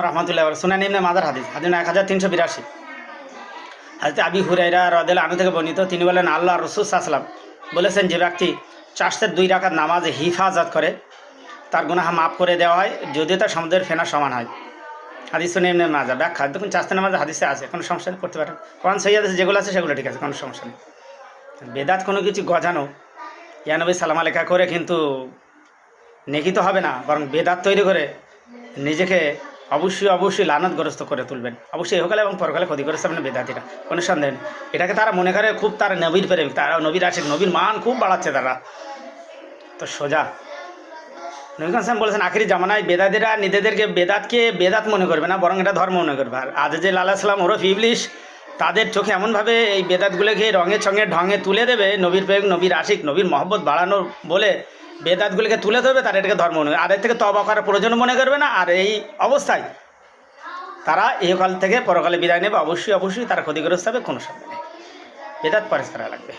রহমতুল্লাহ Sunan ইমনে mother হাদিস হাদিস এক হাজার তিনশো বিরাশি। হাজরত আবি হুরাইরা রদেল আনু থেকে বর্ণিত, তিনি বলেন, আল্লাহ রসুল সাহসালাম বলেছেন, যে ব্যক্তি চাষের দুই রাখার নামাজে হিফাজত করে, তার গুনাহ মাফ করে দেওয়া হয় যদিও তার সমুদ্রের ফেনা সমান হয়। হাদিস শুনে মাজা ব্যাখ্যা। দেখুন চাষতে নামাজ হাদিসে আছে, কোনো সমস্যা করতে পারেন। কোরআন সৈয়াদ আছে যেগুলো আছে, সেগুলো ঠিক আছে, কোনো সমস্যা নেই। বেদাত কোনো কিছু গজানো ইয়ানবী সালাম আলেখা করে কিন্তু নেকি তো হবে না, বরং বেদাত তৈরি করে নিজেকে অবশ্যই অবশ্যই লানতগ্রস্ত করে তুলবেন। অবশ্যই এহকালে এবং পরকালে ক্ষতি করেছে আপনার বেদাতিরা। কোনো সন্দেহ নেই। এটাকে তারা মনে করে খুব তারা নবীর প্রেমিক। তারা নবীর আছে নবীর মান খুব বাড়াচ্ছে তারা। তো সোজা। নবী হাসান বলেছেন, আখিরি জামানায় বেদাদিরা নিজেদেরকে বেদাতকে বেদাত মনে করবে না, বরং এটা ধর্ম মনে করবে। আর আজ যে লালা সালাম, ওরফ ইবলিশ, তাদের চোখে এমনভাবে এই বেদাতগুলোকে রঙের চঙে ঢঙে তুলে দেবে, নবীর প্রেমিক, নবীর আশিক, নবীর মহব্বত বাড়ানোর বলে বেদাতগুলোকে তুলে ধরবে, তারা এটাকে ধর্ম মনে আর এর থেকে তবা করার প্রয়োজন মনে করবে না, আর এই অবস্থায় তারা ইহকাল থেকে পরকালে বিদায় নেবে। অবশ্যই অবশ্যই তারা ক্ষতিগ্রস্ত হবে, কোনো সময় নেই। বেদাত পরে তারা লাগবে।